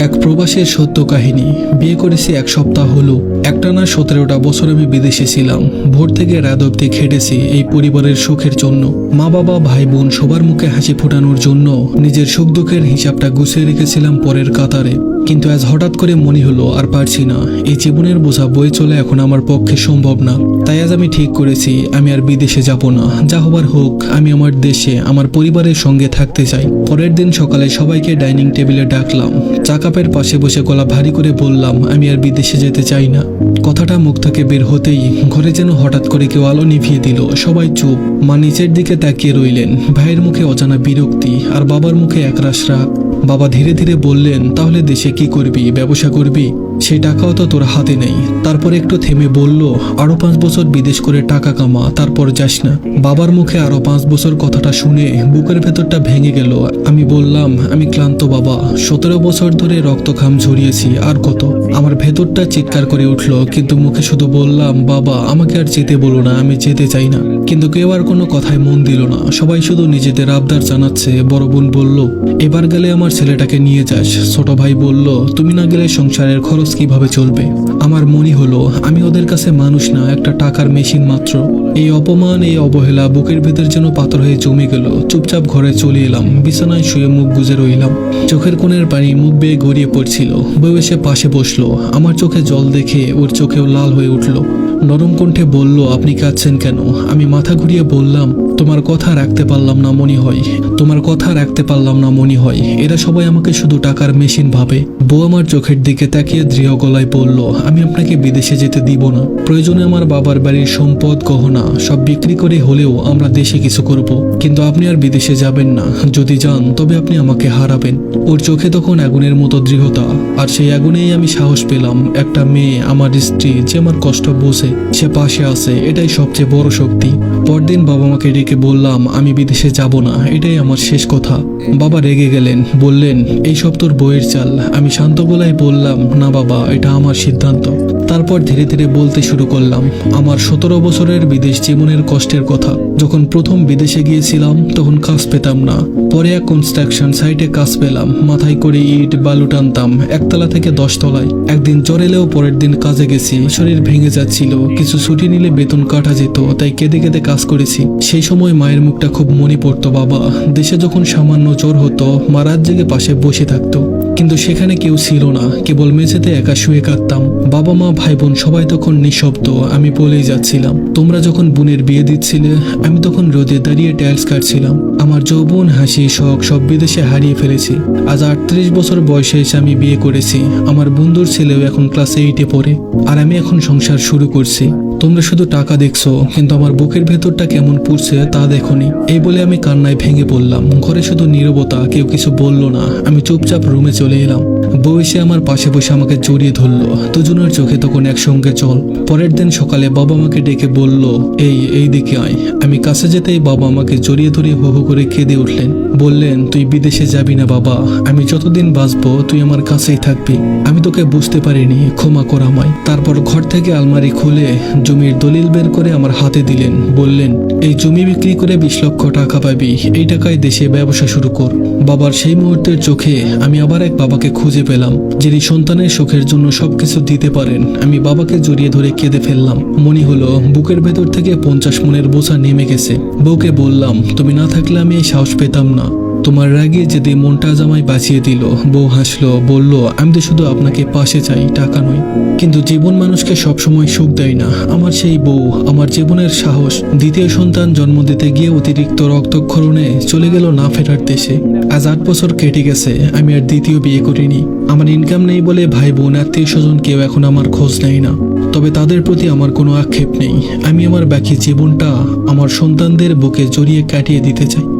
এক প্রবাসের সত্য কাহিনী বিয়ে করেছি এক সপ্তাহ হলো। একটা না সতেরোটা বছর আমি বিদেশে ছিলাম। ভোর থেকে রাত অব্দি খেটেছি এই পরিবারের সুখের জন্য। মা বাবা, ভাই বোন সবার মুখে হাসি ফোটানোর জন্য নিজের সুখ দুঃখের হিসাবটা গুছিয়ে রেখেছিলাম পরের কাতারে। কিন্তু আজ হঠাৎ করে মনে হলো আর পারছি না। এই জীবনের বোঝা বয়ে চলে এখন আমার পক্ষে সম্ভব না। তাই আজ আমি ঠিক করেছি, আমি আর বিদেশে যাব না। যা হবার হোক, আমি আমার দেশে, আমার পরিবারের সঙ্গে থাকতে চাই। পরের দিন সকালে সবাইকে ডাইনিং টেবিলে ডাকলাম। চা কাপের পাশে বসে গলা ভারী করে বললাম, আমি আর বিদেশে যেতে চাই না। কথাটা মুখ থেকে বের হতেই ঘরে যেন হঠাৎ করে কেউ আলো নিভিয়ে দিল। সবাই চুপ, মা নিচের দিকে তাকিয়ে রইলেন। ভাইয়ের মুখে অজানা বিরক্তি, আর বাবার মুখে একরাশ রাগ। বাবা ধীরে ধীরে বললেন তাহলে দেশে কি করবি ব্যবসা করবি? সেই টাকাও তো তোর হাতে নেই। তারপর একটু থেমে বলল, আরও পাঁচ বছর বিদেশ করে টাকা কামা, তারপর যাস না। বাবার মুখে আরও পাঁচ বছর কথাটা শুনে বুকের ভেতরটা ভেঙে গেল। আমি বললাম, আমি ক্লান্ত বাবা, সতেরো বছর ধরে রক্ত খাম ঝরিয়েছি, আর কত? আমার ভেতরটা চিৎকার করে উঠল, কিন্তু মুখে শুধু বললাম, বাবা, আমাকে আর যেতে বলো না, আমি যেতে চাই না। কিন্তু কেউ আর কোনো কথায় মন দিল না। সবাই শুধু নিজেদের আবদার জানাচ্ছে। বড় বোন বলল, এবার গেলে আমার ছেলেটাকে নিয়ে যাস। ছোট ভাই বলল, তুমি না গেলে সংসারের খরচ কীভাবে চলবে? আমার মনে হলো, আমি ওদের কাছে মানুষ না, একটা টাকার মেশিন মাত্র। এই অপমান, এই অবহেলা বুকের ভেতর যেন পাথর হয়ে জমে গেল। চুপচাপ ঘরে চলে এলাম, বিছানায় শুয়ে মুখ গুজে রইলাম। চোখের কোণের পানি মুখ বেয়ে গড়িয়ে পড়ছিল। বউ এসে পাশে বসল, আমার চোখে জল দেখে ওর চোখেও লাল হয়ে উঠল। নরম কণ্ঠে বলল, আপনি কাঁদছেন কেন? আমি মাথা ঘুরিয়ে বললাম, তোমার কথা রাখতে পারলাম না মনে হয়। তোমার কথা রাখতে পারলাম না মনে হয়। এরা সবাই আমাকে শুধু টাকার মেশিন ভাবে। বউ আমার চোখের দিকে তাকিয়ে দৃঢ় গলায় বলল, আমি আপনাকে বিদেশে যেতে দিব না। প্রয়োজনে আমার বাবার বাড়ির সম্পদ, গহনা সব বিক্রি করে হলেও আমরা দেশে কিছু করব। কিন্তু আপনি আর বিদেশে যাবেন না। যদি যান, তবে আপনি আমাকে হারাবেন। ওর চোখে তখন আগুনের মতো দৃঢ়তা, আর সেই আগুনেই আমি সাহস পেলাম। একটা মেয়ে, আমার স্ত্রী, যে আমার কষ্ট বোঝে, সে পাশে আছে, এটাই সবচেয়ে বড় শক্তি। পরদিন বাবা মাকে ডেকে বললাম, আমি বিদেশে যাব না, এটাই আমার শেষ কথা। বাবা রেগে গেলেন, বললেন এই সব তোর বইয়ের চাল। আমি শান্ত গলায় বললাম, না বাবা এটা আমার সিদ্ধান্ত। তারপর ধীরে ধীরে বলতে শুরু করলাম, আমার সতেরো বছরের বিদেশ জীবনের কষ্টের কথা। যখন প্রথম বিদেশে গিয়েছিলাম, তখন কাজ পেতাম না। পরে এক কনস্ট্রাকশন সাইটে কাজ পেলাম, মাথায় করে ইট, বালু টানতাম, একতলা থেকে দশতলায়। একদিন জ্বর এলেও পরের দিন কাজে গেছি, শরীর ভেঙে যাচ্ছিল, কিছু ছুটি নিলে বেতন কাটা যেত, তাই কেঁদে কেঁদে কাজ করেছি। সেই সময় মায়ের মুখটা খুব মনে পড়তো বাবা, দেশে যখন সামান্য জ্বর হতো, মা রাত জেগে পাশে বসে থাকতো। কিন্তু সেখানে কেউ ছিল না, কেবল মেঝেতে একা শুয়ে কাঁদতাম। বাবা মা ভাই বোন সবাই তখন নিঃশব্দ। আমি বলেই যাচ্ছিলাম, তোমরা যখন বোনের বিয়ে দিচ্ছিলে, আমি তখন রোদে দাঁড়িয়ে টাইলস কাটছিলাম। আমার যৌবন হাসি, শখ সব বিদেশে হারিয়ে ফেলেছি। আজ আটত্রিশ বছর বয়সে এসে আমি বিয়ে করেছি। আমার বন্ধুর ছেলেও এখন ক্লাস এইটে পড়ে। আর আমি এখন সংসার শুরু করছি। তোমরা শুধু টাকা দেখছ, কিন্তু আমার বুকের ভেতরটা কেমন পুড়ছে তা দেখোনি। এই বলে আমি কান্নায় ভেঙে পড়লাম। ঘরে শুধু নীরবতা, কেউ কিছু বলল না। আমি চুপচাপ রুমে চলে এলাম। বউ আমার পাশে বসে আমাকে জড়িয়ে ধরলো। দুজনের চোখে তখন একসঙ্গে চল পরের দিন সকালে বাবা আমাকে ডেকে বলল, এই এই দিকে আয়। আমি কাছে যেতেই বাবা আমাকে জড়িয়ে ধরে হু হু করে কেঁদে উঠলেন। বললেন, তুই বিদেশে যাবি না বাবা। আমি যতদিন বাঁচবো, তুই আমার কাছেই থাকবি। আমি তোকে বুঝতে পারিনি, ক্ষমা কর আমায়। তারপর ঘর থেকে আলমারি খুলে জমির দলিল বের করে আমার হাতে দিলেন। বললেন, এই জমি বিক্রি করে বিশ লক্ষ টাকা পাবি। এই টাকায় দেশে ব্যবসা শুরু কর। বাবার সেই মুহূর্তের চোখে আমি আবার এক বাবাকে খুঁজে পেলাম, যিনি সন্তানের সুখের জন্য সবকিছু দিতে পারেন। আমি বাবাকে জড়িয়ে ধরে কেঁদে ফেললাম। মনে হলো, বুকের ভেতর থেকে পঞ্চাশ মনের বোঝা নেমে গেছে। বউকে বললাম, তুমি না থাকলে আমি সাহস পেতাম না। তোমার রাগে যদি মনটা জামাই বাঁচিয়ে দিল। বউ হাসলো, বলল, আমি তো শুধু আপনাকে পাশে চাই, টাকা নয়। কিন্তু জীবন মানুষকে সবসময় সুখ দেয় না। আমার সেই বউ, আমার জীবনের সাহস, দ্বিতীয় সন্তান জন্ম দিতে গিয়ে অতিরিক্ত রক্তক্ষরণে চলে গেল না ফেরার দেশে। আজ আট বছর কেটে গেছে, আমি আর দ্বিতীয় বিয়ে করিনি। আমার ইনকাম নেই বলে ভাই, বোন, আত্মীয় স্বজন কেউ এখন আমার খোঁজ নেয় না। তবে তাদের প্রতি আমার কোনো আক্ষেপ নেই। আমি আমার বাকি জীবনটা আমার সন্তানদের বুকে জড়িয়ে কাটিয়ে দিতে চাই।